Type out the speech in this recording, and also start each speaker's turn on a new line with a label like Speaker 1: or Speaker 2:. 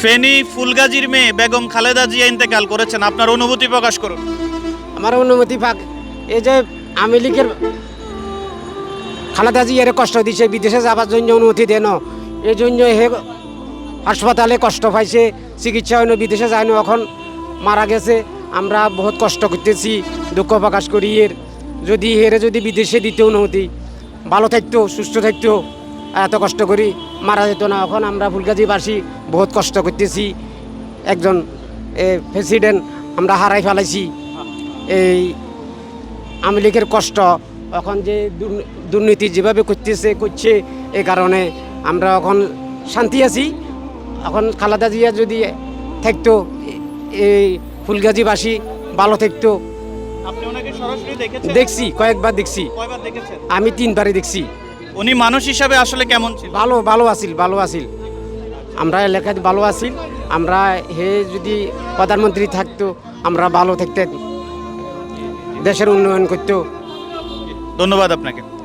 Speaker 1: ফেনী ফুলগাজীর মেয়ে বেগম খালেদা জিয়া ইন্তেকাল করেছেন। আপনার অনুভূতি প্রকাশ করুন।
Speaker 2: আমার অনুমতি পাক এই যে আওয়ামী লীগের খালেদা জিয়ারে কষ্ট দিছে, বিদেশে যাবার জন্য অনুমতি দেন এই জন্য হে হাসপাতালে কষ্ট পাইছে, চিকিৎসা হয়নি বিদেশে যায়নি এখন মারা গেছে। আমরা বহুত কষ্ট করতেছি, দুঃখ প্রকাশ করি এর। যদি হেরে যদি বিদেশে দিতে অনুমতি, ভালো থাকতো, সুস্থ থাকতো, এত কষ্ট করি, মারা যেত না। এখন আমরা ফুলগাজীবাসী বহুত কষ্ট করতেছি। একজন প্রেসিডেন্ট আমরা হারাই ফেলাইছি। এই আওয়ামী লীগের কষ্ট এখন যে দুর্নী- দুর্নীতি যেভাবে করতেছে করছে এই কারণে আমরা এখন শান্তি আছি। এখন খালাদা জিয়া যদি থাকতো এ- এই ফুলগাজীবাসী ভালো থাকতো। দেখছি কয়েকবার দেখছি। আমি তিনবারই দেখছি।
Speaker 1: উনি মানুষ হিসাবে আসলে কেমন
Speaker 2: ভালো ভালো আছিল ভালো আছিল। আমরা এলাকায় ভালো আছি। আমরা হে যদি প্রধানমন্ত্রী থাকতো, আমরা ভালো থাকতেন দেশের উন্নয়ন করতো।
Speaker 1: ধন্যবাদ আপনাকে।